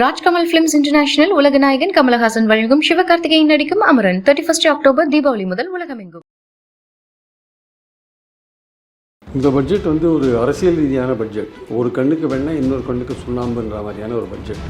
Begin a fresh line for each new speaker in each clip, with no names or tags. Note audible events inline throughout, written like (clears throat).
Rajkamal films international உலக நாயகன் கமலஹாசன் வழங்கும் சிவகார்த்திகேயன் நடிக்கும் Amaran. Thirty first October Deepavali முதல் உலகமெங்கும்.
இந்த பட்ஜெட் வந்து ஒரு அரசியல் ரீதியான பட்ஜெட் ஒரு கண்ணுக்கு வெண்ணெய் இன்னொரு கண்ணுக்கு சுண்ணாம்புன்ற மாதிரியான ஒரு பட்ஜெட்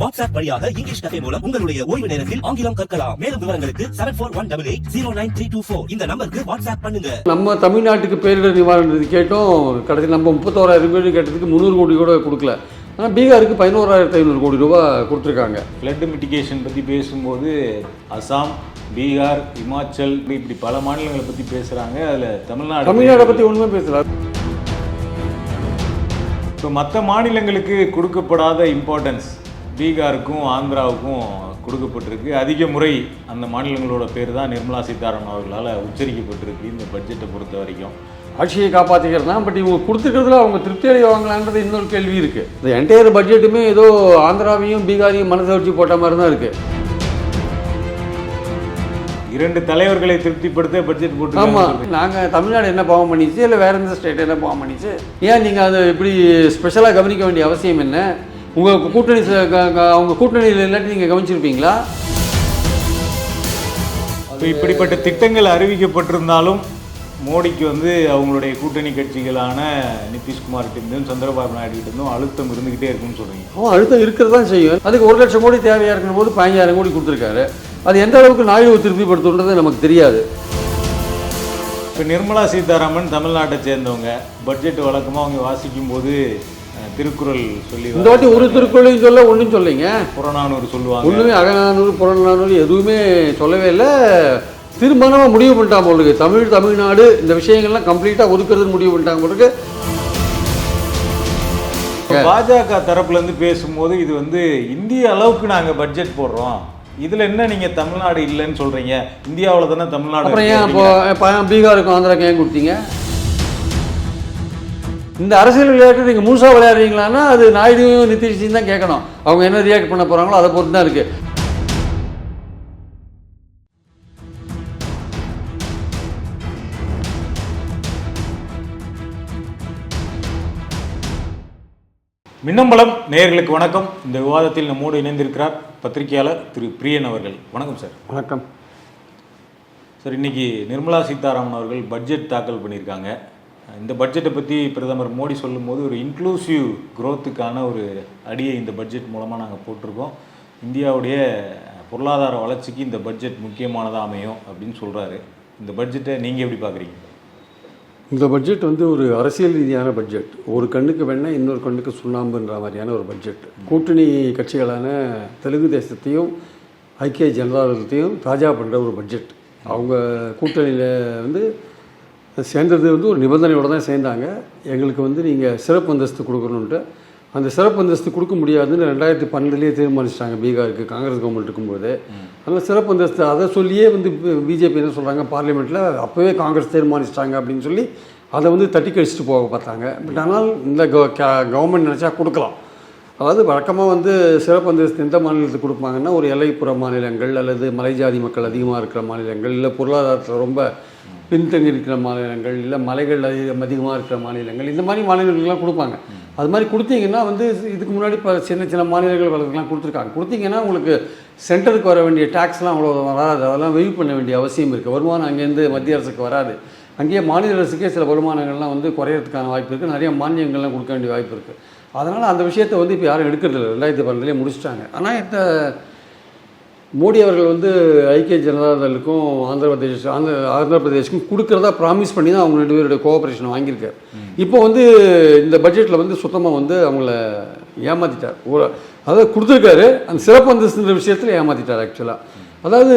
வாட்ஸ்அப் வழியாக இங்கிலீஷ் கதை மூலம் உங்களுடைய ஓய்வு நேரத்தில் ஆங்கிலம் கற்கலாம். மேலும் விவரங்களுக்கு seven four one double eight zero nine three two four இந்த நம்பருக்கு வாட்ஸ்அப் பண்ணுங்க.
நம்ம தமிழ்நாட்டுக்கு பேரிடர் நிவாரண நிதி கேட்டோம். கடைசி நம்ம முப்பத்தோராயிரம் கோடி கேட்டதுக்கு முந்நூறு கோடி கூட கொடுக்கல. ஆனால் பீகாருக்கு பதினோராயிரத்து ஐநூறு கோடி ரூபா கொடுத்துருக்காங்க.
ஃப்ளட் மிட்டிகேஷன் பற்றி பேசும்போது அசாம் பீகார் இமாச்சல் இப்படி பல மாநிலங்களை பற்றி பேசுகிறாங்க அதில் தமிழ்நாடு
தமிழ்நாடை பற்றி ஒன்றுமே பேசல.
இப்போ மற்ற மாநிலங்களுக்கு கொடுக்கப்படாத இம்பார்ட்டன்ஸ் பீகாருக்கும் ஆந்திராவுக்கும் கொடுக்கப்பட்டிருக்கு. அதிக முறை அந்த மாநிலங்களோட பேர் தான் நிர்மலா சீதாராமன் அவர்களால் உச்சரிக்கப்பட்டிருக்கு இந்த பட்ஜெட்டை பொறுத்த வரைக்கும்.
ஆட்சியை காப்பாற்றிக்கிறதுனா பட் இவங்க கொடுத்துருக்கிறதுல அவங்க திருப்தி அடைவாங்களான்றது இன்னொரு கேள்வி இருக்குது இந்த என்டையர் பட்ஜெட்டுமே ஏதோ ஆந்திராவையும் பீகாரையும் மனசை வச்சு போட்ட மாதிரி தான் இருக்குது
இரண்டு தலைவர்களை திருப்திப்படுத்த பட்ஜெட் போட்டு
ஆமாம் நாங்கள் தமிழ்நாடு என்ன பாவம் பண்ணிச்சு இல்லை வேற எந்த ஸ்டேட் என்ன பாவம் பண்ணிச்சு? ஏன் நீங்கள் அதை இப்படி ஸ்பெஷலாக கவனிக்க வேண்டிய அவசியம் என்ன? உங்கள் கூட்டணி அவங்க கூட்டணியில் இல்லாட்டி நீங்கள் கவனிச்சிருப்பீங்களா?
இப்போ இப்படிப்பட்ட திட்டங்கள் அறிவிக்கப்பட்டிருந்தாலும் மோடிக்கு வந்து அவங்களுடைய கூட்டணி கட்சிகளான நிதிஷ்குமார் இருந்தும் சந்திரபாபு நாயுடு இருந்தும் அழுத்தம் இருந்துகிட்டே இருக்குன்னு சொல்றீங்க.
அவன் அழுத்தம் இருக்கிறது தான் செய்யும். அதுக்கு ஒரு லட்சம் கோடி தேவையாக இருக்கிற போது பதினஞ்சாயிரம் கோடி கொடுத்துருக்காரு. அது எந்த அளவுக்கு நாயுடு திருப்திப்படுத்துன்றது நமக்கு தெரியாது.
இப்போ நிர்மலா சீதாராமன் தமிழ்நாட்டை சேர்ந்தவங்க பட்ஜெட் வழக்கமாக அவங்க வாசிக்கும் போது திருக்குறள் சொல்லி
இந்த வாட்டி ஒரு திருக்குறளையும் சொல்ல ஒன்றும் சொல்லிங்க.
புறநானூறு சொல்லுவாங்க.
ஒன்றுமே அகநானூறு புறநானூறு எதுவுமே சொல்லவே இல்லை. தீர்மானமாக முடிவு பண்ணிட்டாங்க போல இருக்கு. தமிழ் தமிழ்நாடு இந்த விஷயங்கள்லாம் கம்ப்ளீட்டாக ஒதுக்குறதுன்னு முடிவு பண்ணிட்டாங்க போல இருக்கு.
இப்ப பாஜக தரப்புல இருந்து பேசும்போது இது வந்து இந்திய அளவுக்கு நாங்க பட்ஜெட் போடுறோம். இதுல என்ன நீங்க தமிழ்நாடு இல்லைன்னு சொல்றீங்க? இந்தியாவுல தானே தமிழ்நாடு
அப்புறம் ஏன் அப்போ
அப்படிங்கிற-
ப- பீகாருக்கும் ஆந்திராக்கும் ஏன் கொடுத்தீங்க? இந்த அரசியல் விளையாட்டு நீங்கள் முழுசாக விளையாடுறீங்களான்னா அது நாயுடுவும் நிதிஷ்ஜியும் தான் கேட்கணும். அவங்க என்ன ரியாக்ட் பண்ண போகிறாங்களோ அதை பொறுத்து தான் இருக்குது
மின்னம்பலம் நேயர்களுக்கு வணக்கம். இந்த விவாதத்தில் நம்மோடு இணைந்திருக்கிறார் பத்திரிகையாளர் திரு பிரியன் அவர்கள். வணக்கம் சார்.
வணக்கம்.
சார் இன்னைக்கு நிர்மலா சீதாராமன் அவர்கள் பட்ஜெட் தாக்கல் பண்ணியிருக்காங்க. இந்த பட்ஜெட்டை பற்றி பிரதமர் மோடி சொல்லும்போது ஒரு இன்க்ளூசிவ் growth-க்கான ஒரு அடியை இந்த பட்ஜெட் மூலமாக நாங்கள் போட்டிருக்கோம். இந்தியாவுடைய பொருளாதார வளர்ச்சிக்கு இந்த பட்ஜெட் முக்கியமானதாக அமையும் அப்படின்னு சொல்கிறாரு இந்த பட்ஜெட்டை நீங்கள் எப்படி பார்க்குறீங்க?
இந்த பட்ஜெட் வந்து ஒரு அரசியல் ரீதியான பட்ஜெட் ஒரு கண்ணுக்கு வெண்ணெய் இன்னொரு கண்ணுக்கு சுண்ணாம்புன்ற மாதிரியான ஒரு பட்ஜெட் கூட்டணி கட்சிகளான தெலுங்கு தேசத்தையும் ஐக்கிய ஜனதாதளத்தையும் தாஜா பண்ணுற ஒரு பட்ஜெட் அவங்க கூட்டணியில் வந்து சேர்ந்தது வந்து ஒரு நிபந்தனையோடு தான் சேர்ந்தாங்க. எங்களுக்கு வந்து நீங்கள் சிறப்பு அந்தஸ்து கொடுக்கணுன்ட்டு அந்த சிறப்பு அந்தஸ்து கொடுக்க முடியாதுன்னு ரெண்டாயிரத்தி பன்னெண்டுலேயே தீர்மானிச்சிட்டாங்க பீகாருக்கு காங்கிரஸ் கவர்மெண்ட் இருக்கும்போது. அதனால் சிறப்பு அந்தஸ்து அதை சொல்லியே வந்து பிஜேபி என்ன சொல்கிறாங்க பார்லிமெண்ட்டில் அப்போவே காங்கிரஸ் தீர்மானிச்சிட்டாங்க அப்படின்னு சொல்லி அதை வந்து தட்டி கழிச்சிட்டு போக பார்த்தாங்க. பட் ஆனால் இந்த கவர்மெண்ட் நினச்சா கொடுக்கலாம். அதாவது வழக்கமாக வந்து சிறப்பு அந்தஸ்து எந்த மாநிலத்துக்கு கொடுப்பாங்கன்னா ஒரு எல்லைப்புற மாநிலங்கள் அல்லது மலைஜாதி மக்கள் அதிகமாக இருக்கிற மாநிலங்கள் இல்லை பொருளாதாரத்தில் ரொம்ப பின்தங்கி இருக்கிற மாநிலங்கள் இல்லை மலைகள் அதிகம் அதிகமாக இருக்கிற மாநிலங்கள் இந்த மாதிரி மாநிலங்களுக்கெல்லாம் கொடுப்பாங்க. அது மாதிரி கொடுத்தீங்கன்னா வந்து இதுக்கு முன்னாடி இப்போ சின்ன சின்ன மாநிலங்கள் வளர்க்கலாம் கொடுத்துருக்காங்க. கொடுத்தீங்கன்னா உங்களுக்கு சென்டருக்கு வர வேண்டிய டேக்ஸ்லாம் அவ்வளோ வராது. அதெல்லாம் வெயிட் பண்ண வேண்டிய அவசியம் இருக்குது வருமானம் அங்கேருந்து மத்திய அரசுக்கு வராது. அங்கேயே மாநில அரசுக்கே சில வருமானங்கள்லாம் வந்து குறையிறதுக்கான வாய்ப்பு இருக்குது நிறைய மானியங்கள்லாம் கொடுக்க வேண்டிய வாய்ப்பு இருக்குது அதனால் அந்த விஷயத்தை வந்து இப்போ யாரும் எடுக்கிறது இல்லை ரெண்டாயிரத்தி பன்னெண்டுலேயே முடிச்சிட்டாங்க. ஆனால் இந்த மோடி அவர்கள் வந்து ஐக்கிய ஜனதாதளுக்கும் ஆந்திர பிரதேஷ் ஆந்திர ஆந்திர பிரதேஷ்க்கும் கொடுக்கறதா ப்ராமிஸ் பண்ணி தான் அவங்க ரெண்டு பேருடைய கோஆப்ரேஷன் வாங்கியிருக்காரு. இப்போ வந்து இந்த பட்ஜெட்டில் வந்து சுத்தமாக வந்து அவங்கள ஏமாற்றிட்டார் ஒரு அதாவது கொடுத்துருக்காரு அந்த சிறப்பு அந்தஸ்துன்ற விஷயத்தில் ஏமாற்றிட்டார் ஆக்சுவலாக அதாவது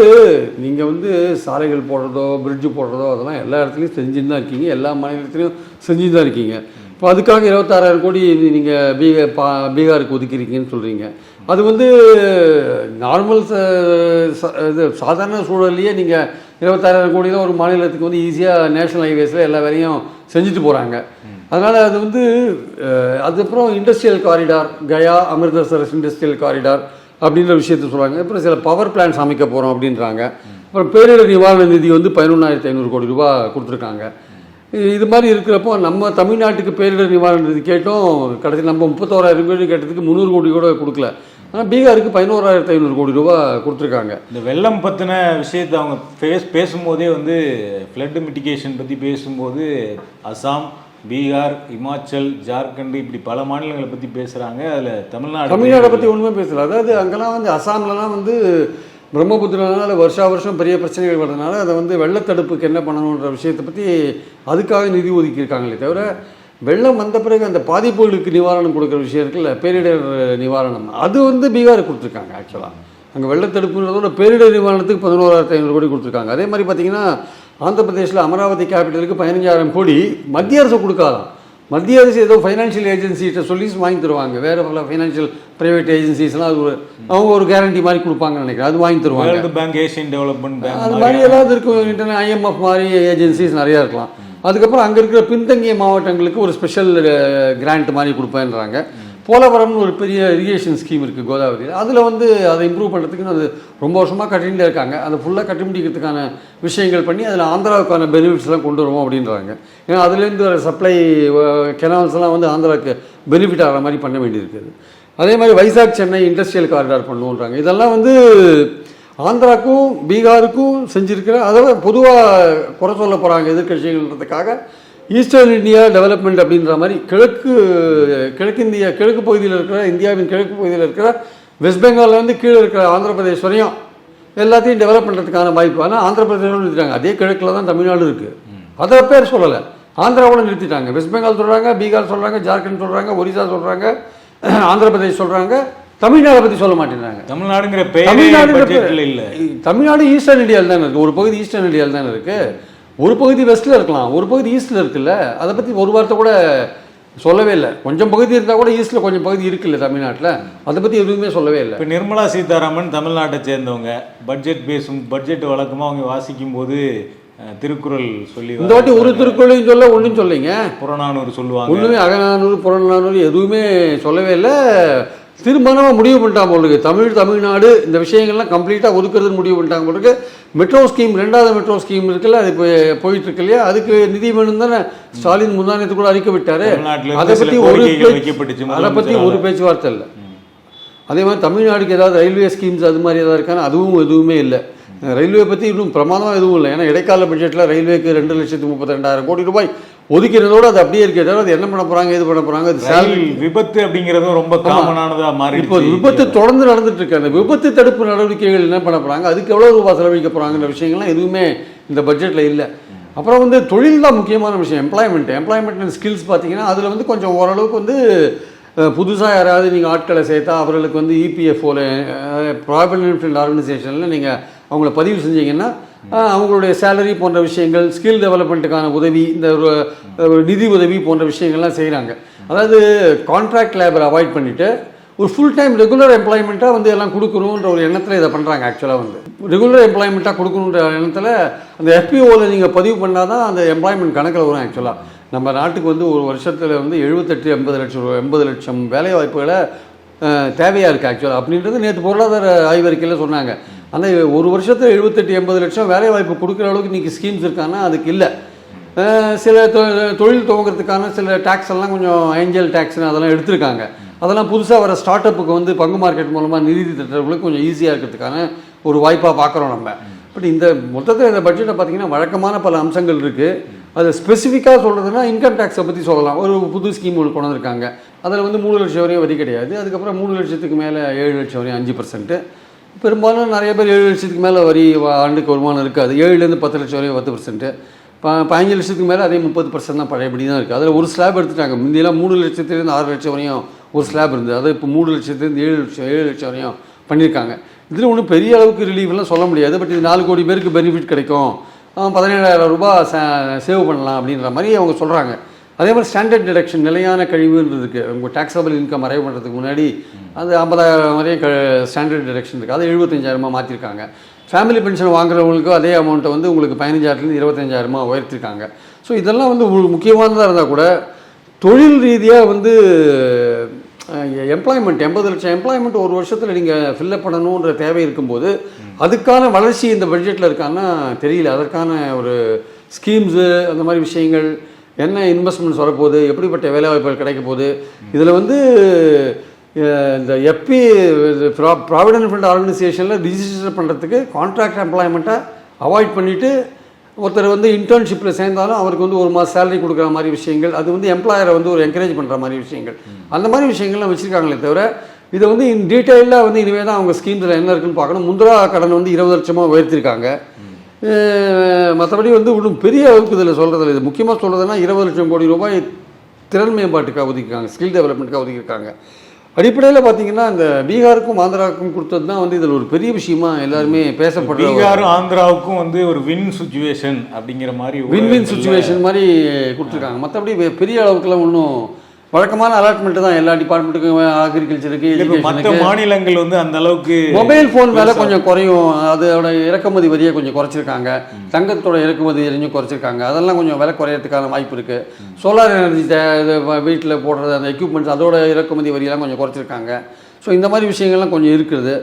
நீங்கள் வந்து சாலைகள் போடுறதோ பிரிட்ஜு போடுறதோ அதெல்லாம் எல்லா இடத்துலையும் செஞ்சுட்டு தான் இருக்கீங்க. எல்லா மாநிலத்திலையும் செஞ்சுட்டு தான் இருக்கீங்க. இப்போ அதுக்காக இருபத்தாறாயிரம் கோடி நீங்கள் பீகார் பா பீகாருக்கு ஒதுக்கிறீங்கன்னு சொல்கிறீங்க அது வந்து நார்மல் இது சாதாரண சூழல்லையே நீங்கள் இருபத்தாறாயிரம் கோடி தான் ஒரு மாநிலத்துக்கு வந்து ஈஸியாக நேஷனல் ஹைவேஸில் எல்லா வேலையும் செஞ்சுட்டு போகிறாங்க அதனால் அது வந்து அதுக்கப்புறம் industrial corridor Gaya Amritsar industrial corridor அப்படின்ற விஷயத்த சொல்கிறாங்க அப்புறம் சில பவர் பிளான்ஸ் அமைக்க போகிறோம் அப்படின்றாங்க. அப்புறம் பேரிடர் நிவாரண நிதி வந்து பதினொன்றாயிரத்தி ஐநூறு கோடி ரூபா கொடுத்துருக்காங்க. இது மாதிரி இருக்கிறப்போ நம்ம தமிழ்நாட்டுக்கு பேரிடர் நிவாரண நிதி கேட்டோம். கடைசி நம்ம முப்பத்தோராயிரம் கோடி கேட்டதுக்கு முந்நூறு கோடி கூட கொடுக்கல. ஆனால் பீகாருக்கு பதினோராயிரத்து ஐநூறு கோடி ரூபா கொடுத்துருக்காங்க.
இந்த வெள்ளம் பற்றின விஷயத்தை அவங்க பேஸ் பேசும்போதே வந்து ஃப்ளட் மிட்டிகேஷன் பற்றி பேசும்போது அசாம் பீகார் இமாச்சல் ஜார்க்கண்ட் இப்படி பல மாநிலங்களை பற்றி பேசுகிறாங்க அதில் தமிழ்நாடு
தமிழ்நாடை பற்றி ஒன்றுமே பேசல. அதாவது அங்கெல்லாம் வந்து அசாம்லலாம் வந்து பிரம்மபுத்திரனால வருஷா வருஷம் பெரிய பிரச்சனைகள் வர்றதுனால அதை வந்து வெள்ளத்தடுப்புக்கு என்ன பண்ணணுன்ற விஷயத்தை பற்றி அதுக்காக நிதி ஒதுக்கியிருக்காங்களே தவிர வெள்ளம் வந்த பிறகு அந்த பாதிப்புகளுக்கு நிவாரணம் கொடுக்குற விஷயம் இருக்குல்ல பேரிடர் நிவாரணம். அது வந்து பீகாருக்கு கொடுத்துருக்காங்க ஆக்சுவலாக அங்கே வெள்ளத்தடுப்புன்றதோட பேரிடர் நிவாரணத்துக்கு பதினோராயிரத்து ஐநூறு கோடி கொடுத்துருக்காங்க. அதே மாதிரி பார்த்தீங்கன்னா ஆந்திர பிரதேசில் அமராவதி கேபிட்டலுக்கு பதினஞ்சாயிரம் கோடி மத்திய அரசு கொடுக்காதான். மத்திய அரசு ஏதோ ஃபைனான்ஷியல் ஏஜென்சிகிட்ட சொல்லி வாங்கி தருவாங்க. வேறு பல ஃபைனான்ஷியல் ப்ரைவேட் ஏஜென்சிஸ்லாம் அது ஒரு அவங்க ஒரு கேரண்டி மாதிரி கொடுப்பாங்கன்னு நினைக்கிறேன். அது வாங்கி தருவாங்க.
பேங்க் ஏஷியன் டெவலப்மெண்ட்
அது
பேங்க்
மாதிரி. ஏதாவது இருக்கும் ஐஎம்எஃப் மாதிரி ஏஜென்சிஸ் நிறையா இருக்கலாம். அதுக்கப்புறம் அங்கே இருக்கிற பின்தங்கிய மாவட்டங்களுக்கு ஒரு ஸ்பெஷல் கிராண்ட் மாதிரி கொடுப்பேன்றாங்க. போலவரம்னு ஒரு பெரிய இரிகேஷன் ஸ்கீம் இருக்குது கோதாவரி. அதில் வந்து அதை இம்ப்ரூவ் பண்ணுறதுக்கு அது ரொம்ப வருஷமாக கட்டிகிட்டே இருக்காங்க. அதை ஃபுல்லாக கட்டி முடிக்கிறதுக்கான விஷயங்கள் பண்ணி அதில் ஆந்திராவுக்கான பெனிஃபிட்ஸ்லாம் கொண்டு வருவோம் அப்படின்றாங்க. ஏன்னா அதுலேருந்து வர சப்ளை கெனால்ஸ்லாம் வந்து ஆந்திராவுக்கு பெனிஃபிட் ஆகிற மாதிரி பண்ண வேண்டியிருக்குது. அதே மாதிரி வைசாக் சென்னை இண்டஸ்ட்ரியல் காரிடார் பண்ணுவோன்றாங்க. இதெல்லாம் வந்து ஆந்திராக்கும் பீகாருக்கும் செஞ்சுருக்கிற அதை பொதுவாக குறை சொல்ல போகிறாங்க எதிர்கட்சிகள்ன்றதுக்காக ஈஸ்டர்ன் இந்தியா டெவலப்மெண்ட் அப்படின்ற மாதிரி கிழக்கு கிழக்கிந்திய கிழக்கு பகுதியில் இருக்கிற இந்தியாவின் கிழக்கு பகுதியில் இருக்கிற வெஸ்ட் பெங்கால்லேருந்து கீழே இருக்கிற ஆந்திர பிரதேஷ் வரையும் எல்லாத்தையும் டெவலப் பண்ணுறதுக்கான வாய்ப்பு. ஆனால் ஆந்திர பிரதேசம் நிறுத்திட்டாங்க. அதே கிழக்கில் தான் தமிழ்நாடு இருக்குது அதை பேர் சொல்லலை. ஆந்திராவோட நிறுத்திட்டாங்க. வெஸ்ட் பெங்கால் சொல்கிறாங்க பீகார் சொல்கிறாங்க ஜார்க்கண்ட் சொல்கிறாங்க ஒரிசா சொல்கிறாங்க (clears throat) ஆந்திர பிரதேஷ் சொல்கிறாங்க தமிழ்நாடை பற்றி சொல்ல மாட்டேங்கிறாங்க.
தமிழ்நாடுங்கிற பட்ஜெட்டில் இல்லை.
தமிழ்நாடு ஈஸ்டர்ன் இந்தியாவில் தானே இருக்குது ஒரு பகுதி ஈஸ்டர்ன் இந்தியாவில் தானே இருக்குது ஒரு பகுதி வெஸ்ட்டில் இருக்கலாம். ஒரு பகுதி ஈஸ்ட்டில் இருக்குல்ல. அதை பற்றி ஒரு வார்த்தை கூட சொல்லவே இல்லை. கொஞ்சம் பகுதி இருந்தால் கூட ஈஸ்ட்டில் கொஞ்சம் பகுதி இருக்குல்ல தமிழ்நாட்டில். அதை பற்றி எதுவுமே சொல்லவே இல்லை.
இப்போ நிர்மலா சீதாராமன் தமிழ்நாட்டை சேர்ந்தவங்க. பட்ஜெட் பேசும் பட்ஜெட் வழக்கமாக அவங்க வாசிக்கும் போது திருக்குறள் சொல்லி
இந்த வாட்டி ஒரு திருக்குறளையும் சொல்ல ஒன்றும் சொல்லிங்க.
புறநானூறு சொல்லுவாங்க.
ஒன்றுமே அகநானூறு புறநானூறு எதுவுமே சொல்லவே இல்லை. தீர்மானமாக முடிவு பண்ணிட்டாங்க போல தமிழ் தமிழ்நாடு இந்த விஷயங்கள்லாம் கம்ப்ளீட்டாக ஒதுக்குறதுன்னு முடிவு பண்ணிட்டாங்க போல மெட்ரோ ஸ்கீம் ரெண்டாவது மெட்ரோ ஸ்கீம் இருக்குல்ல அது இப்போ போயிட்டு இருக்கு இல்லையா? அதுக்கு நிதி வேணும் தானே? ஸ்டாலின் முந்தானத்து கூட அறிக்கை விட்டாரு. அதை பற்றி ஒரு அதை பற்றி ஒரு. பேச்சுவார்த்தை இல்லை. அதே மாதிரி தமிழ்நாடுக்கு ஏதாவது ரயில்வே ஸ்கீம்ஸ் அது மாதிரி ஏதாவது இருக்கான்னு அதுவும் எதுவுமே இல்லை. ரயில்வே பற்றி இன்னும் பிரமாதமாக எதுவும் இல்லை. ஏன்னா இடைக்கால பட்ஜெட்டில் ரயில்வேக்கு ரெண்டு லட்சத்து முப்பத்தி ரெண்டாயிரம் கோடி ரூபாய் ஒதுக்கிறதோடு அது அப்படியே இருக்கே தவிர அது என்ன பண்ண போகிறாங்க எது பண்ண போகிறாங்க அது சேலரி
விபத்து அப்படிங்கிறதும் ரொம்ப காமனானதா மாறி
இப்போ விபத்து தொடர்ந்து நடந்துட்டு இருக்கு. அந்த விபத்து தடுப்பு நடவடிக்கைகள் என்ன பண்ண போறாங்க அதுக்கு எவ்வளவு ரூபாய் செலவழிக்க போறாங்கன்ற விஷயங்கள்லாம் எதுவுமே இந்த பட்ஜெட்ல இல்லை. அப்புறம் வந்து தொழில் தான் முக்கியமான விஷயம். எம்ப்ளாய்மெண்ட் எம்ப்ளாய்மெண்ட் அண்ட் ஸ்கில்ஸ் பார்த்தீங்கன்னா அதில் வந்து கொஞ்சம் ஓரளவுக்கு வந்து புதுசாக யாராவது நீங்கள் ஆட்களை சேர்த்தா அவர்களுக்கு வந்து இபிஎஃப்ஓல ப்ராவிடன்ட் ஃபண்ட் ஆர்கனைசேஷனில் நீங்கள் அவங்கள பதிவு செஞ்சீங்கன்னா அவங்களுடைய சேலரி போன்ற விஷயங்கள் ஸ்கில் டெவலப்மெண்ட்டுக்கான உதவி இந்த ஒரு நிதி உதவி போன்ற விஷயங்கள்லாம் செய்கிறாங்க அதாவது கான்ட்ராக்ட் லேபர் அவாய்ட் பண்ணிவிட்டு ஒரு ஃபுல் டைம் ரெகுலர் எம்ப்ளாய்மெண்ட்டாக வந்து எல்லாம் கொடுக்கணுன்ற ஒரு எண்ணத்தில் இதை பண்ணுறாங்க ஆக்சுவலாக வந்து. ரெகுலர் எம்ப்ளாய்மெண்ட்டாக கொடுக்கணுன்ற எண்ணத்தில் அந்த எஃபிஓவில் நீங்கள் பதிவு பண்ணால் தான் அந்த எம்ப்ளாய்மெண்ட் கணக்கில் வரும் ஆக்சுவலாக நம்ம நாட்டுக்கு வந்து ஒரு வருஷத்தில் வந்து எழுபத்தெட்டு எண்பது லட்சம் எண்பது லட்சம் வேலைவாய்ப்புகளை தேவையாக இருக்குது ஆக்சுவலாக அப்படின்றது நேற்று பொருளாதார ஆய்வறிக்கையில் சொன்னாங்க. அந்த ஒரு வருஷத்தில் எழுபத்தெட்டு எண்பது லட்சம் வேலை வாய்ப்பு கொடுக்குற அளவுக்கு இன்றைக்கி ஸ்கீம்ஸ் இருக்கான்னா அதுக்கு இல்லை. சில தொழில் துவங்குறதுக்கான சில டேக்ஸ் எல்லாம் கொஞ்சம் ஏஞ்சல் டேக்ஸ்னு அதெல்லாம் எடுத்திருக்காங்க. அதெல்லாம் புதுசாக வர ஸ்டார்ட் அப்புக்கு வந்து பங்கு மார்க்கெட் மூலமாக நிதி திட்டங்களுக்கு கொஞ்சம் ஈஸியாக இருக்கிறதுக்கான ஒரு வாய்ப்பாக பார்க்குறோம் நம்ம. பட் இந்த மொத்தத்தில் இந்த பட்ஜெட்டை பார்த்தீங்கன்னா வழக்கமான பல அம்சங்கள் இருக்குது அது ஸ்பெசிஃபிக்காக சொல்கிறதுனா இன்கம் டேக்ஸை பற்றி சொல்லலாம். ஒரு புது ஸ்கீம் ஒன்று கொண்டு வந்திருக்காங்க. அதில் வந்து மூணு லட்சம் வரையும் வரி கிடையாது. அதுக்கப்புறம் மூணு லட்சத்துக்கு மேலே ஏழு லட்சம் வரையும் அஞ்சு பர்சன்ட்டு பெரும்பாலும் நிறைய பேர் ஏழு லட்சத்துக்கு மேலே வரி ஆண்டுக்கு வருமானம் இருக்காது ஏழுலேருந்து பத்து லட்சம் வரையும் பத்து பர்சன்ட்டு பதினஞ்சு லட்சத்துக்கு மேலே அதே முப்பது பர்சன்ட் தான் பழையபடி தான் இருக்குது அதில் ஒரு ஸ்லாப் எடுத்துட்டாங்க. முந்தியெல்லாம் மூணு லட்சத்துலேருந்து ஆறு லட்சம் வரையும் ஒரு ஸ்லாப் இருந்தது. அது இப்போ மூணு லட்சத்துலேருந்து ஏழு லட்சம் ஏழு லட்சம் வரையும் பண்ணியிருக்காங்க. இதில் ஒன்றும் பெரிய அளவுக்கு ரிலீஃப்லாம் சொல்ல முடியாது. பட் இது நாலு கோடி பேருக்கு பெனிஃபிட் கிடைக்கும். பதினேழாயிரம் ரூபாய் சேவ் பண்ணலாம் அப்படின்ற மாதிரி அவங்க சொல்கிறாங்க அதே மாதிரி ஸ்டாண்டர்ட் டிடக்ஷன் நிலையான கழிவுன்றதுக்கு உங்கள் டேக்ஸபிள் இன்கம் அரைவ் பண்ணுறதுக்கு முன்னாடி அது ஐம்பதாயிரம் வரையும் க ஸ்டாண்டர்ட் டிடக்ஷன் இருக்குது அதை எழுபத்தஞ்சாயிரமாக மாற்றிருக்காங்க ஃபேமிலி பென்ஷன் வாங்குறவங்களுக்கும் அதே அமௌண்ட்டை வந்து உங்களுக்கு பதினஞ்சாயிரத்துலேருந்து இருபத்தஞ்சாயிரமா உயர்த்திருக்காங்க. ஸோ இதெல்லாம் வந்து உங்களுக்கு முக்கியமானதாக இருந்தால் கூட தொழில் ரீதியாக வந்து எம்ப்ளாய்மெண்ட் எண்பது லட்சம் எம்ப்ளாய்மெண்ட் ஒரு வருஷத்தில் நீங்கள் ஃபில்லப் பண்ணணுன்ற தேவை இருக்கும்போது அதுக்கான வளர்ச்சி இந்த பட்ஜெட்டில் இருக்கான்னா தெரியல. அதற்கான ஒரு ஸ்கீம்ஸு அந்த மாதிரி விஷயங்கள் என்ன இன்வெஸ்ட்மெண்ட்ஸ் வரப்போகுது? எப்படிப்பட்ட வேலைவாய்ப்புகள் கிடைக்க போகுது இதில் வந்து இந்த எப்பி ப்ராவிடன்ட் ஃபண்ட் ஆர்கனைசேஷனில் ரிஜிஸ்டர் பண்ணுறதுக்கு கான்ட்ராக்ட் எம்ப்ளாய்மெண்ட்டை அவாய்ட் பண்ணிவிட்டு ஒருத்தர் வந்து இன்டர்ன்ஷிப்பில் சேர்ந்தாலும் அவருக்கு வந்து ஒரு மாதம் சேலரி கொடுக்குற மாதிரி விஷயங்கள் அது வந்து எம்ப்ளாயரை வந்து ஒரு என்கரேஜ் பண்ணுற மாதிரி விஷயங்கள். அந்த மாதிரி விஷயங்கள்லாம் வச்சுருக்காங்களே தவிர இதை வந்து இன் டீட்டெயிலாக வந்து இனிமேல் தான் அவங்க ஸ்கீம்ஸில் என்ன இருக்குன்னு பார்க்கணும். முந்திரா கடன் வந்து இருபது லட்சமாக உயர்த்திருக்காங்க. மற்றபடி வந்து இன்னும் பெரிய அளவுக்கு இதில் சொல்கிறதில்ல இது முக்கியமாக சொல்கிறதுனா இருபது லட்சம் கோடி ரூபாய் திறன் மேம்பாட்டுக்காக ஒதுக்கியிருக்காங்க ஸ்கில் டெவலப்மெண்ட்டுக்காக ஒதுக்கியிருக்காங்க. அடிப்படையில் பார்த்தீங்கன்னா இந்த பீகாருக்கும் ஆந்திராவுக்கும் கொடுத்தது தான் வந்து இதில் ஒரு பெரிய விஷயமா எல்லாருமே பேசப்படுற
பீகாரும் ஆந்திராவுக்கும் வந்து ஒரு வின் சுச்சுவேஷன் அப்படிங்கிற மாதிரி
வின் வின் சுச்சுவேஷன் மாதிரி கொடுத்துருக்காங்க. மற்றபடி பெரிய அளவுக்குலாம் ஒன்றும் வழக்கமான அலாட்மெண்ட் தான். எல்லா டிபார்ட்மெண்ட்டுக்கும் அக்ரிகல்ச்சருக்கு எஜுகேஷனுக்கு
மாநிலங்கள் வந்து அந்த அளவுக்கு
மொபைல் ஃபோன் விலை கொஞ்சம் குறையும். அதோட இறக்குமதி வரியை கொஞ்சம் குறைச்சிருக்காங்க. தங்கத்தோட இறக்குமதி வரியும் குறைச்சிருக்காங்க. அதெல்லாம் கொஞ்சம் விலை குறையறதுக்கான வாய்ப்பு இருக்குது சோலார் எனர்ஜி வீட்டில் போடுறது அந்த எக்யூப்மெண்ட்ஸ் அதோட இறக்குமதி வரியெல்லாம் கொஞ்சம் குறைச்சிருக்காங்க. ஸோ இந்த மாதிரி விஷயங்கள்லாம் கொஞ்சம் இருக்குது.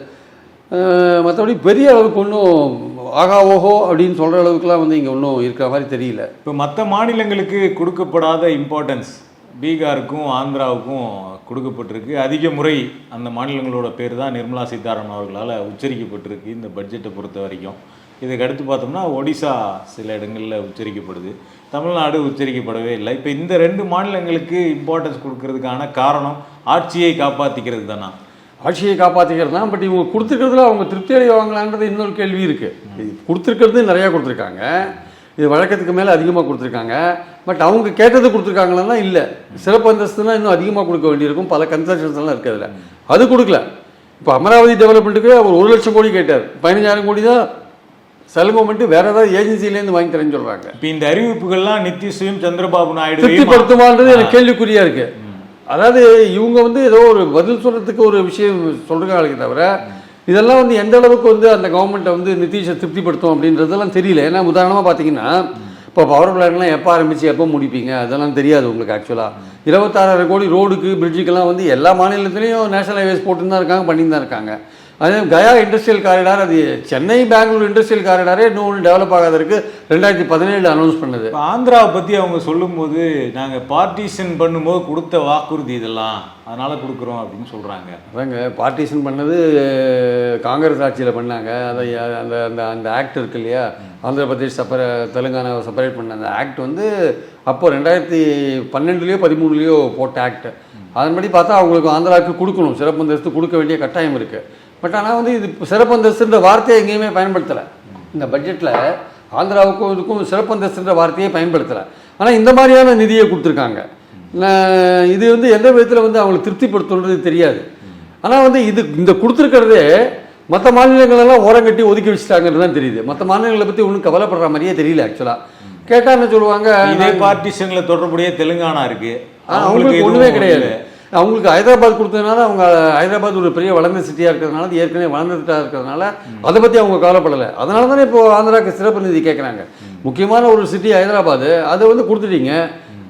மற்றபடி பெரிய அளவுக்கு ஒன்றும் ஆகா ஓஹோ அப்படின்னு சொல்கிற அளவுக்குலாம் வந்து இங்கே ஒன்றும் இருக்கிற மாதிரி தெரியல.
இப்போ மற்ற மாநிலங்களுக்கு கொடுக்கப்படாத இம்பார்ட்டன்ஸ் பீகாருக்கும் ஆந்திராவுக்கும் கொடுக்கப்பட்டிருக்கு. அதிக முறை அந்த மாநிலங்களோட பேர் தான் நிர்மலா சீதாராமன் அவர்களால் உச்சரிக்கப்பட்டிருக்கு இந்த பட்ஜெட்டை பொறுத்த வரைக்கும். இதுக்கு அடுத்து பார்த்தோம்னா ஒடிசா சில இடங்களில் உச்சரிக்கப்படுது. தமிழ்நாடு உச்சரிக்கப்படவே இல்லை. இப்போ இந்த ரெண்டு மாநிலங்களுக்கு இம்பார்ட்டன்ஸ் கொடுக்கறதுக்கான காரணம் ஆட்சியை காப்பாற்றிக்கிறது தானா?
ஆட்சியை காப்பாற்றிக்கிறது தான். பட் இவங்க கொடுத்துருக்கிறதுல அவங்க திருப்தி அடைவாங்களான்றது இன்னொரு கேள்வி இருக்குது கொடுத்துருக்கிறது நிறையா கொடுத்துருக்காங்க. இது வழக்கத்துக்கு மேலே அதிகமாக கொடுத்துருக்காங்க. பட் அவங்க கேட்டது கொடுத்துருக்காங்களா இல்லை. சிறப்பு அந்தஸ்துனா இன்னும் அதிகமாக கொடுக்க வேண்டியிருக்கும். பல கன்செஷன்ஸ் எல்லாம் இருக்குது அதில். அது கொடுக்கல. இப்போ அமராவதி டெவலப்மெண்ட்டுக்கு அவர் ஒரு லட்சம் கோடி கேட்டார். பதினஞ்சாயிரம் கோடி தான் செலவு வேற ஏதாவது ஏஜென்சிலேருந்து வாங்கி தரேன்னு சொல்கிறாங்க
இப்போ இந்த அறிவிப்புகள்லாம் நிதிஷையும் சந்திரபாபு நாயுடு
திருப்திப்படுத்துமான்றது எனக்கு கேள்விக்குறியா இருக்கு. அதாவது இவங்க வந்து ஏதோ ஒரு பதில் சொல்றதுக்கு ஒரு விஷயம் சொல்றாங்களே தவிர இதெல்லாம் வந்து எந்த அளவுக்கு வந்து அந்த கவர்மெண்ட்டை வந்து நிதிஷை திருப்திப்படுத்தும் அப்படின்றதெல்லாம் தெரியல. ஏன்னா உதாரணமாக பார்த்தீங்கன்னா இப்போ பவர் பிளான்லாம் எப்போ ஆரம்பித்து எப்போ முடிப்பீங்க? அதெல்லாம் தெரியாது உங்களுக்கு ஆக்சுவலாக இருபத்தாறாயிரம் கோடி ரோடுக்கு பிரிட்ஜுக்கெல்லாம் வந்து எல்லா மாநிலத்துலேயும் நேஷனல் ஹைவேஸ் போட்டுன்னு தான் இருக்காங்க பண்ணின்னு தான் இருக்காங்க. அதே கயா இண்டஸ்ட்ரியல் காரிடார் அது சென்னை பெங்களூர் இண்டஸ்ட்ரியல் காரிடாரே இன்னும் டெவலப் ஆகாதற்கு ரெண்டாயிரத்தி பதினேழு அனௌன்ஸ் பண்ணது.
ஆந்திராவை பற்றி அவங்க சொல்லும்போது நாங்கள் பார்ட்டிஷன் பண்ணும்போது கொடுத்த வாக்குறுதி இதெல்லாம். அதனால கொடுக்குறோம் அப்படின்னு சொல்கிறாங்க
அதாங்க பார்ட்டிஷன் பண்ணது காங்கிரஸ் ஆட்சியில் பண்ணாங்க. அதை அந்த அந்த அந்த ஆக்ட் இருக்கு இல்லையா? ஆந்திர பிரதேஷ் செப்பரே தெலுங்கானாவை செப்பரேட் பண்ண அந்த ஆக்ட் வந்து அப்போ ரெண்டாயிரத்தி பன்னெண்டுலேயோ பதிமூணுலேயோ போட்ட ஆக்ட் அதன்படி பார்த்தா அவங்களுக்கு ஆந்திராவுக்கு கொடுக்கணும். சிறப்பு அந்தஸ்து கொடுக்க வேண்டிய கட்டாயம் இருக்குது பட் ஆனால் வந்து இது சிறப்பு அந்தஸ்துன்ற வார்த்தையை எங்கேயுமே பயன்படுத்தலை. இந்த பட்ஜெட்டில் ஆந்திராவுக்கும் இதுக்கும் சிறப்பு அந்தஸ்துன்ற வார்த்தையே பயன்படுத்தலை. ஆனால் இந்த மாதிரியான நிதியை கொடுத்துருக்காங்க. இது வந்து எந்த விதத்தில் வந்து அவங்களை திருப்திப்படுத்துன்றது தெரியாது. ஆனால் வந்து இது இந்த கொடுத்துருக்கிறதே மற்ற மாநிலங்களெல்லாம் ஓரங்கட்டி ஒதுக்கி வச்சுட்டாங்கன்னு தான் தெரியுது. மற்ற மாநிலங்களை பற்றி ஒன்றும் கவலைப்படுற மாதிரியே தெரியல ஆக்சுவலாக கேட்டால் என்ன சொல்லுவாங்க
இதே பார்ட்டிஷன்ல தொடர்புடைய தெலுங்கானா இருக்கு.
ஆ, அவங்களுக்கு ஒன்றுமே கிடையாது. அவங்களுக்கு ஹைதராபாத் கொடுத்ததுனால அவங்க ஹைதராபாத் ஒரு பெரிய வளர்ந்த சிட்டியாக இருக்கிறதுனால அது ஏற்கனவே வளர்ந்துட்டா இருக்கிறதுனால அதை பற்றி அவங்க கவலைப்படலை. அதனால தானே இப்போ ஆந்திராக்கு சிறப்பு நிதி கேட்குறாங்க முக்கியமான ஒரு சிட்டி ஹைதராபாத் அதை வந்து கொடுத்துட்டீங்க.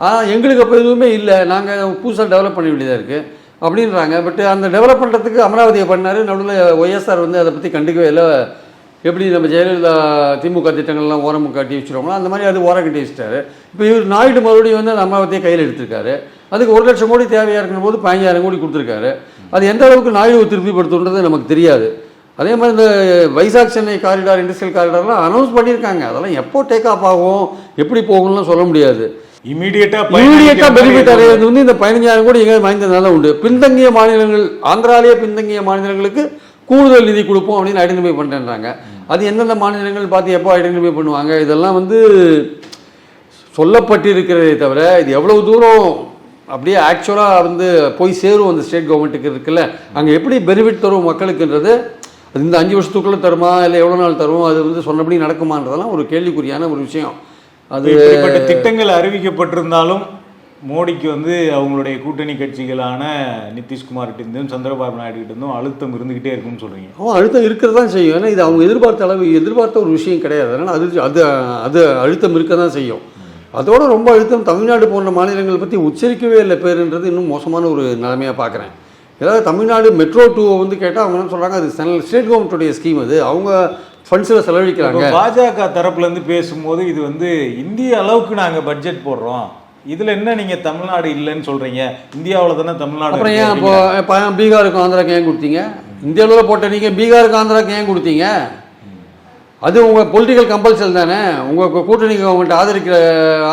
ஆனால் எங்களுக்கு அப்போ எதுவுமே இல்லை. நாங்கள் புதுசாக டெவலப் பண்ண வேண்டியதாக இருக்குது அப்படின்றாங்க. பட் அந்த டெவலப் பண்ணுறதுக்கு அமராவதியை பண்ணார். நடுவில் ஒய்எஸ்ஆர் வந்து அதை பற்றி கண்டுக்கவே இல்லை. எப்படி நம்ம ஜெயலலிதா திமுக திட்டங்கள்லாம் ஓரம் காட்டி வச்சுருவாங்களோ அந்த மாதிரி அது ஓரம் கட்டி வச்சுட்டாரு. இப்போ இவர் நாயுடு மறுபடியும் வந்து அந்த அமராவதியை கையில் எடுத்திருக்காரு. அதுக்கு ஒரு லட்சம் கோடி தேவையாக இருக்கிற போது பதினஞ்சாயிரம் கோடி கொடுத்துருக்காரு. அது எந்த அளவுக்கு நாயுடு திருப்திப்படுத்துன்றது நமக்கு தெரியாது. அதே மாதிரி இந்த வைசாக் சென்னை காரிடார் இண்டஸ்ட்ரியல் காரிடார்லாம் அனௌன்ஸ் பண்ணியிருக்காங்க. அதெல்லாம் எப்போ டேக் ஆஃப் ஆகும்? எப்படி போகும்லாம் சொல்ல முடியாது.
இமீடியட்டா
இமீடியட்டாக பெனிஃபிட் அடைவது வந்து இந்த பதினஞ்சாயிரம் கோடி எங்கேயாவது வாய்ந்ததுனால உண்டு. பின்தங்கிய மாநிலங்கள் ஆந்திராலேயே பின்தங்கிய மாநிலங்களுக்கு கூடுதல் நிதி கொடுப்போம் அப்படின்னு ஐடென்டிஃபை பண்ணுறேன்றாங்க அது எந்தெந்த மாநிலங்கள் பார்த்து எப்போ ஐடென்டிஃபை பண்ணுவாங்க? இதெல்லாம் வந்து சொல்லப்பட்டிருக்கிறதே தவிர இது எவ்வளவு தூரம் அப்படியே ஆக்சுவலாக வந்து போய் சேரும் அந்த ஸ்டேட் கவர்மெண்ட்டுக்கு இருக்குல்ல. அங்கே எப்படி பெனிஃபிட் தரும் மக்களுக்குன்றது அது இந்த அஞ்சு வருஷத்துக்குள்ளே தருமா இல்லை எவ்வளோ நாள் தரும் அது வந்து சொன்னபடி நடக்குமான்றதெல்லாம் ஒரு கேள்விக்குறியான ஒரு விஷயம். அது
திட்டங்கள் அறிவிக்கப்பட்டிருந்தாலும் மோடிக்கு வந்து அவங்களுடைய கூட்டணி கட்சிகளான நிதிஷ்குமார் கிட்ட இருந்தும் சந்திரபாபு நாயுடு கிட்ட இருந்தும் அழுத்தம் இருந்துகிட்டே இருக்கும்னு சொல்றீங்க.
அவன் அழுத்தம் இருக்கிறது தான் செய்யும். ஏன்னா இது அவங்க எதிர்பார்த்த அளவு எதிர்பார்த்த ஒரு விஷயம் கிடையாது. அதனால் அது அது அது அழுத்தம் இருக்க தான் செய்யும். அதோட ரொம்ப அழுத்தம் தமிழ்நாடு போன்ற மாநிலங்களை பற்றி உச்சரிக்கவே இல்லை பேருன்றது இன்னும் மோசமான ஒரு நிலைமையாக பார்க்குறேன். ஏதாவது தமிழ்நாடு மெட்ரோ டூவை வந்து கேட்டால் அவங்க என்ன சொல்கிறாங்க அது ஸ்டேட் கவர்மெண்ட்டுடைய ஸ்கீம் அது. அவங்க ஃபண்ட்ஸில் செலவழிக்கிறாங்க.
பாஜக தரப்புல இருந்து பேசும்போது இது வந்து இந்திய அளவுக்கு நாங்க பட்ஜெட் போடுறோம். இதுல என்ன நீங்க தமிழ்நாடு இல்லைன்னு சொல்றீங்க? இந்தியாவுல தானே தமிழ்நாடு
அப்புறம் ஏன் இப்போ பீகாருக்கும் ஆந்திராக்கு ஏன் கொடுத்தீங்க? இந்திய அளவில் போட்ட நீங்கள் பீகாருக்கு ஆந்திராக்கு ஏன் கொடுத்தீங்க? அது உங்கள் பொலிட்டிக்கல் கம்பல்சன் தானே? உங்கள் கூட்டணி அவங்கள்ட்ட ஆதரிக்கிற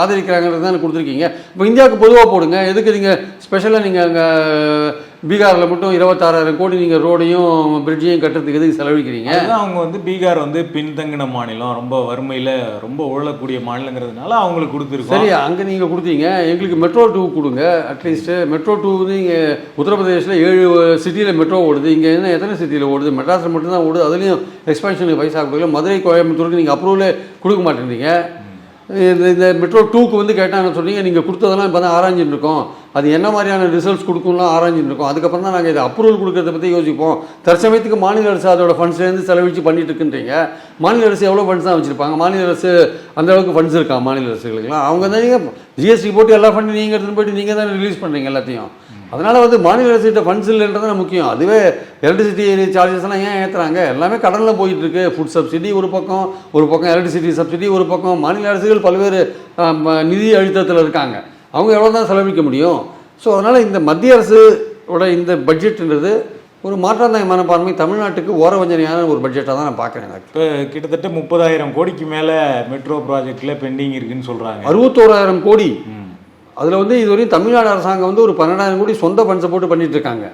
ஆதரிக்கிறாங்கிறது தானே கொடுத்துருக்கீங்க. இப்போ இந்தியாவுக்கு பொதுவாக போடுங்க. எதுக்கு நீங்கள் ஸ்பெஷலாக நீங்கள் அங்கே பீகாரில் மட்டும் இருபத்தாறாயிரம் கோடி நீங்கள் ரோடையும் பிரிட்ஜையும் கட்டுறதுக்கு எதுக்கு செலவழிக்கிறீங்க?
அதுதான் அவங்க வந்து பீகார் வந்து பின்தங்கின மாநிலம். ரொம்ப வறுமையில ரொம்ப உழக்கூடிய மாநிலங்கிறதுனால அவங்களுக்கு கொடுத்துருக்கோம்.
சரி அங்கே நீங்கள் கொடுத்தீங்க. எங்களுக்கு மெட்ரோ டூ கொடுங்க. அட்லீஸ்ட்டு மெட்ரோ டூ வந்து இங்கே உத்தரப்பிரதேசில் ஏழு சிட்டியில் மெட்ரோ ஓடுது. இங்கே என்ன எத்தனை சிட்டியில் ஓடுது? மெட்ராஸில் மட்டும்தான் ஓடுது. அதுலேயும் எக்ஸ்பென்ஷனுக்கு பைசா கொடுக்கல மதுரை கோயம்புத்தூருக்கு நீங்கள் அப்ரூவலே கொடுக்க மாட்டேங்கிறீங்க இந்த இந்த மெட்ரோ டூக்கு வந்து கேட்டாங்க சொன்னீங்க. நீங்கள் கொடுத்ததெல்லாம் இப்போ தான் ஆராய்ஞ்சிட்டு இருக்கோம். அது என்ன மாதிரியான ரிசல்ட்ஸ் கொடுக்கும்லாம் ஆராய்ஞ்சிட்டு இருக்கோம். அதுக்கப்புறம் தான் நாங்கள் இதை அப்ரூவல் கொடுக்கறத பற்றி யோசிப்போம். தற்சமயத்துக்கு மாநில அரசு அதோட ஃபண்ட்ஸ்லேருந்து செலவழிச்சு பண்ணிட்டு இருக்குன்றீங்க. மாநில அரசு எவ்வளோ ஃபண்ட்ஸ் தான் வச்சுருப்பாங்க? மாநில அரசு அந்த அளவுக்கு ஃபண்ட்ஸ் இருக்கா? மாநில அரசுகளுக்குலாம் அவங்க தான் நீங்கள் ஜிஎஸ்டி போட்டு எல்லா ஃபண்டும் நீங்கள் எடுத்துன்னு போயிட்டு நீங்கள் தான் ரிலீஸ் பண்ணுறீங்க எல்லாத்தையும். அதனால் வந்து மாநில அரசுகிட்ட ஃபண்ட்ஸ் இல்லைன்றது முக்கியம். அதுவே எலக்ட்ரிசிட்டி சார்ஜஸ் எல்லாம் ஏன் ஏற்றுறாங்க எல்லாமே கடனில் போயிட்டு இருக்கு. ஃபுட் சப்சிடி ஒரு பக்கம் ஒரு பக்கம் எலக்ட்ரிசிட்டி சப்சிடி ஒரு பக்கம். மாநில அரசுகள் பல்வேறு நிதி அழுத்தத்தில் இருக்காங்க. அவங்க எவ்வளோ தான் செலவழிக்க முடியும்? ஸோ அதனால் இந்த மத்திய அரசோட இந்த பட்ஜெட்ன்றது ஒரு மாற்றாந்தாய் மனப்பான்மை தமிழ்நாட்டுக்கு ஓரவஞ்சனையான ஒரு பட்ஜெட்டாக தான் நான் பார்க்குறேன் எனக்கு.
இப்போ கிட்டத்தட்ட முப்பதாயிரம் கோடிக்கு மேல மெட்ரோ ப்ராஜெக்ட்ல பெண்டிங் இருக்குன்னு சொல்றாங்க.
அறுபத்தோராயிரம் கோடி. அதில் வந்து இதுவரையும் தமிழ்நாடு அரசாங்கம் வந்து ஒரு பன்னெண்டாயிரம் கோடி சொந்த ஃபண்ட்ஸை போட்டு பண்ணிட்டு இருக்காங்க.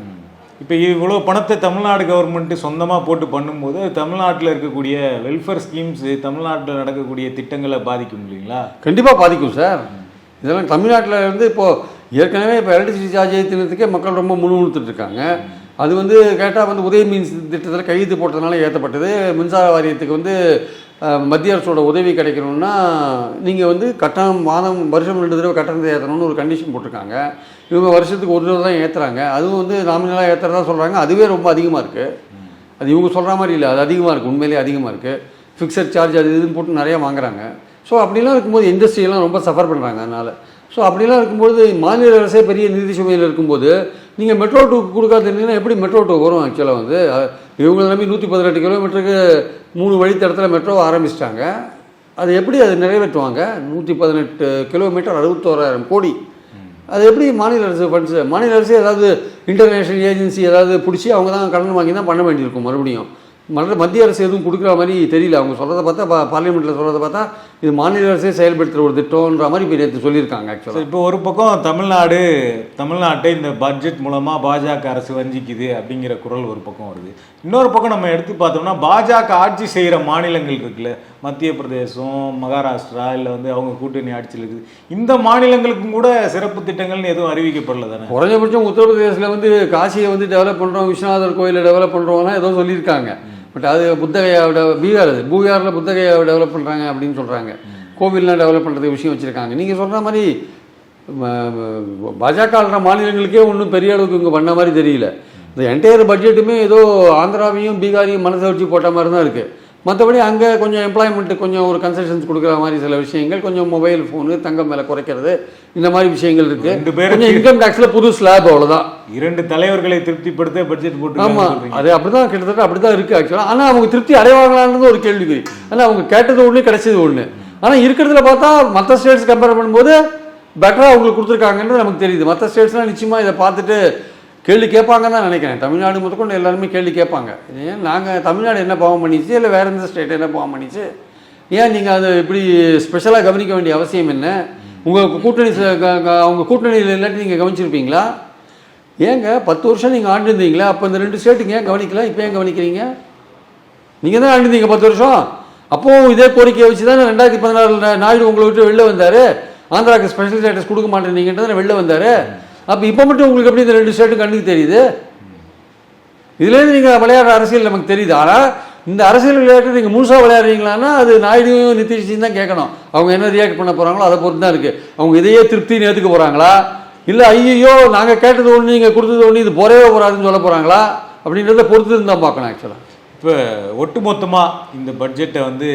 இப்போ இவ்வளோ பணத்தை தமிழ்நாடு கவர்மெண்ட் சொந்தமாக போட்டு பண்ணும்போது தமிழ்நாட்டில் இருக்கக்கூடிய வெல்ஃபேர் ஸ்கீம்ஸ் தமிழ்நாட்டில் நடக்கக்கூடிய திட்டங்களை பாதிக்கும் இல்லைங்களா?
கண்டிப்பாக பாதிக்கும் சார் இதெல்லாம் தமிழ்நாட்டில் வந்து இப்போது ஏற்கனவே இப்போ எலக்ட்ரிசிட்டி சார்ஜ் ஏற்றினதுக்கே மக்கள் ரொம்ப முணுமுணுத்துட்டு இருக்காங்க அது வந்து கேட்டால் வந்து உதய மீன் திட்டத்தில் கையெழுத்து போட்டதுனால ஏற்றப்பட்டது மின்சார வாரியத்துக்கு வந்து மத்திய அரசோட உதவி கிடைக்கணும்னா நீங்கள் வந்து கட்டணம் மாதம் வருஷம் ரெண்டு தடவை கட்டணத்தை ஏற்றணும்னு ஒரு கண்டிஷன் போட்டிருக்காங்க. இவங்க வருஷத்துக்கு ஒரு தடவை தான் ஏற்றுறாங்க அதுவும் வந்து நாமினலாக ஏற்றுறதா சொல்கிறாங்க அதுவே ரொம்ப அதிகமாக இருக்குது அது இவங்க சொல்கிற மாதிரி இல்லை. அது அதிகமாக இருக்குது உண்மையிலேயே அதிகமாக இருக்குது ஃபிக்ஸட் சார்ஜ் அது இதுன்னு போட்டு நிறையா வாங்குறாங்க. ஸோ அப்படிலாம் இருக்கும்போது இண்டஸ்ட்ரியெல்லாம் ரொம்ப சஃபர் பண்ணுறாங்க அதனால். ஸோ அப்படிலாம் இருக்கும்போது மாநில அரசே பெரிய நிதி சுமையில் இருக்கும்போது நீங்கள் மெட்ரோ டூ கொடுக்காதுன்னா எப்படி மெட்ரோ டூ வரும் ஆக்சுவலாக வந்து? அஹ், இவங்களை நம்பி நூற்றி பதினெட்டு கிலோமீட்டருக்கு மூணு வழித்தடத்தில் மெட்ரோ ஆரம்பிச்சிட்டாங்க. அது எப்படி அது நிறைவேற்றுவாங்க? நூற்றி பதினெட்டு கிலோமீட்டர் அறுபத்தோராயிரம் கோடி. அது எப்படி மாநில அரசு ஃபண்ட்ஸு மாநில அரசு ஏதாவது இன்டர்நேஷனல் ஏஜென்சி ஏதாவது பிடிச்சி அவங்க தான் கடன் வாங்கி தான் பண்ண வேண்டியிருக்கும் மறுபடியும். மற்ற மத்திய அரசு எதுவும் கொடுக்குற மாதிரி தெரியல. அவங்க சொல்கிறத பார்த்தா பா பார்லிமெண்ட்டில் சொல்கிறத பார்த்தா இது மாநில அரசே செயல்படுத்துகிற ஒரு திட்டம்ன்ற மாதிரி இப்போ நேற்று சொல்லியிருக்காங்க ஆக்சுவலாக
இப்போ ஒரு பக்கம் தமிழ்நாடு தமிழ்நாட்டை இந்த பட்ஜெட் மூலமா பாஜக அரசு வஞ்சிக்குது அப்படிங்கிற குரல் ஒரு பக்கம் வருது. இன்னொரு பக்கம் நம்ம எடுத்து பார்த்தோம்னா பாஜக ஆட்சி செய்கிற மாநிலங்கள் இருக்குல்ல மத்திய பிரதேசம் மகாராஷ்டிரா இல்லை வந்து அவங்க கூட்டணி ஆட்சியில் இருக்குது. இந்த மாநிலங்களுக்கும் கூட சிறப்பு திட்டங்கள்னு எதுவும் அறிவிக்கப்படல தானே?
குறைஞ்சபட்சம் உத்தரப்பிரதேசில் வந்து காசியை வந்து டெவலப் பண்ணுறோம் விஸ்வநாதர் கோயிலை டெவலப் பண்ணுறோம்லாம் ஏதோ சொல்லியிருக்காங்க. பட் அது புத்தகையாவோட பீகார் அது. பூகாரில் புத்தகையாவை டெவலப் பண்ணுறாங்க அப்படின்னு சொல்கிறாங்க கோவில்லாம் டெவலப் பண்ணுறதுக்கு விஷயம் வச்சுருக்காங்க. நீங்கள் சொல்கிற மாதிரி பாஜக ஆளுற மாநிலங்களுக்கே ஒன்றும் பெரிய அளவுக்கு இங்கே பண்ண மாதிரி தெரியல. இந்த என்டையர் பட்ஜெட்டுமே ஏதோ ஆந்திராவையும் பீகாரையும் மனசை வச்சு போட்ட மாதிரி தான் இருக்குது மற்றபடி அங்கே கொஞ்சம் எம்ப்ளாய்மெண்ட்டு கொஞ்சம் ஒரு கன்செஷன்ஸ் கொடுக்குற மாதிரி சில விஷயங்கள் கொஞ்சம் மொபைல் ஃபோனு தங்கம் மேலே குறைக்கிறது இந்த மாதிரி விஷயங்கள் இருக்குது கொஞ்சம் இன்கம் டேக்ஸில் புது ஸ்லாப் அவ்வளோதான்
இரண்டு தலைவர்களை திருப்திப்படுத்த பட்ஜெட் போட்டு
ஆமா.
சொல்றீங்க.
அது அப்படிதான் கிட்டத்தட்ட அப்படிதான் இருக்கு ஆக்சுவலா ஆனா அவங்க திருப்தி அடைவாங்களான்றது ஒரு கேள்விக்குறி. ஆனா அவங்க கேட்டது ஒண்ணு கிடைச்சது ஒண்ணு. ஆனா இருக்கிறதுல பார்த்தா மற்ற ஸ்டேட்ஸ் கம்பேர் பண்ணும்போது பெட்டரா அவங்களுக்கு கொடுத்துருக்காங்கன்றது நமக்கு தெரியுது. மற்ற ஸ்டேட்ஸ்லாம் நிச்சயமா இதை பார்த்துட்டு கேள்வி கேட்பாங்கன்னு தான் நினைக்கிறேன். தமிழ்நாடு முதற்கொண்டு எல்லாருமே கேள்வி கேட்பாங்க. ஏன் நாங்கள் தமிழ்நாடு என்ன பாவம் பண்ணிச்சு? இல்லை வேற எந்த ஸ்டேட் என்ன பாவம் பண்ணிச்சு? ஏன் நீங்கள் அதை இப்படி ஸ்பெஷலாக கவனிக்க வேண்டிய அவசியம் என்ன? உங்கள் கூட்டணி அவங்க கூட்டணியில் இல்லாட்டி நீங்கள் கவனிச்சிருப்பீங்களா? ஏங்க பத்து வருஷம் நீங்கள் ஆண்டிருந்தீங்களா? அப்போ இந்த ரெண்டு ஸ்டேட்டுங்க ஏன் கவனிக்கல? இப்போ ஏன் கவனிக்கிறீங்க? நீங்கள் தான் ஆண்டிருந்தீங்க பத்து வருஷம். அப்போவும் இதே கோரிக்கையை வச்சு தான் ரெண்டாயிரத்தி பதினாறில் நாயுடு உங்களை விட்டு வெளில வந்தார். ஆந்திராவுக்கு ஸ்பெஷல் ஸ்டேட்டஸ் கொடுக்க மாட்டேனீங்கன்றது வெளில வந்தார். அப்போ இப்போ மட்டும் உங்களுக்கு எப்படி இந்த ரெண்டு ஸ்டேட்டும் கண்ணுக்கு தெரியுது? இதுலேருந்து நீங்கள் விளையாடுற அரசியல் நமக்கு தெரியுது. ஆனால் இந்த அரசியல் விளையாட்டு நீங்கள் முழுசாக விளையாடுறீங்களான்னா அது நாயுடுவையும் நிதிஷையும் தான் கேட்கணும். அவங்க என்ன ரியாக்ட் பண்ண போகிறாங்களோ அதை பொறுத்து தான் இருக்குது அவங்க இதையே திருப்தின்னு ஏற்றுக்க போகிறாங்களா இல்லை ஐயோ நாங்கள் கேட்டது ஒன்று நீங்கள் கொடுத்தது ஒன்று இது போறவே போகாதுன்னு சொல்ல போகிறாங்களா அப்படின்றத பொறுத்து தான் பார்க்கணும் ஆக்சுவலாக
இப்போ ஒட்டுமொத்தமாக இந்த பட்ஜெட்டை வந்து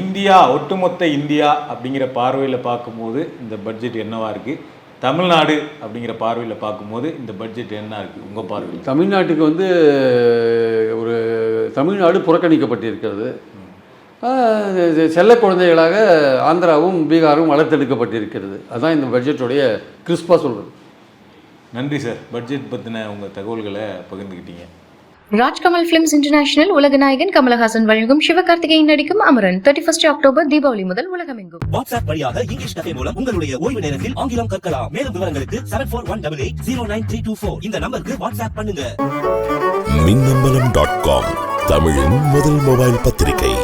இந்தியா ஒட்டுமொத்த இந்தியா அப்படிங்கிற பார்வையில் பார்க்கும்போது இந்த பட்ஜெட் என்னவா இருக்குது தமிழ்நாடு அப்படிங்கிற பார்வையில் பார்க்கும்போது இந்த பட்ஜெட் என்ன இருக்குது உங்கள் பார்வையில்?
தமிழ்நாட்டுக்கு வந்து ஒரு தமிழ்நாடு புறக்கணிக்கப்பட்டிருக்கிறது. செல்ல குழந்தைகளாக ஆந்திராவும் பீகாரும் வளர்த்தெடுக்கப்பட்டிருக்கிறது. அதுதான் இந்த பட்ஜெட்டுடைய கிறிஸ்பாக சொல்கிறது
நன்றி சார். பட்ஜெட் பற்றின உங்கள் தகவல்களை பகிர்ந்துக்கிட்டீங்க
ராஜ்கமல் பிலிம்ஸ் இன்டர்நேஷனல் உலக நாயகன் கமலஹாசன் வழங்கும் சிவகார்த்திகேயன் நடிக்கும் Amaran thirty first October Deepavali முதல் உலகமெங்கும்.
வாட்ஸ்அப் வழியாக இங்கிலீஷ் கஃபே மூலம் உங்களுடைய ஓய்வு நேரத்தில் ஆங்கிலம் கற்கலாம். மேலும் விவரங்களுக்கு seven four one double eight zero nine three two four இந்த நம்பருக்கு வாட்ஸ்அப் பண்ணுங்க.
மின்னம்பலம் டாட் காம் தமிழின் முதல் மொபைல் பத்திரிகை.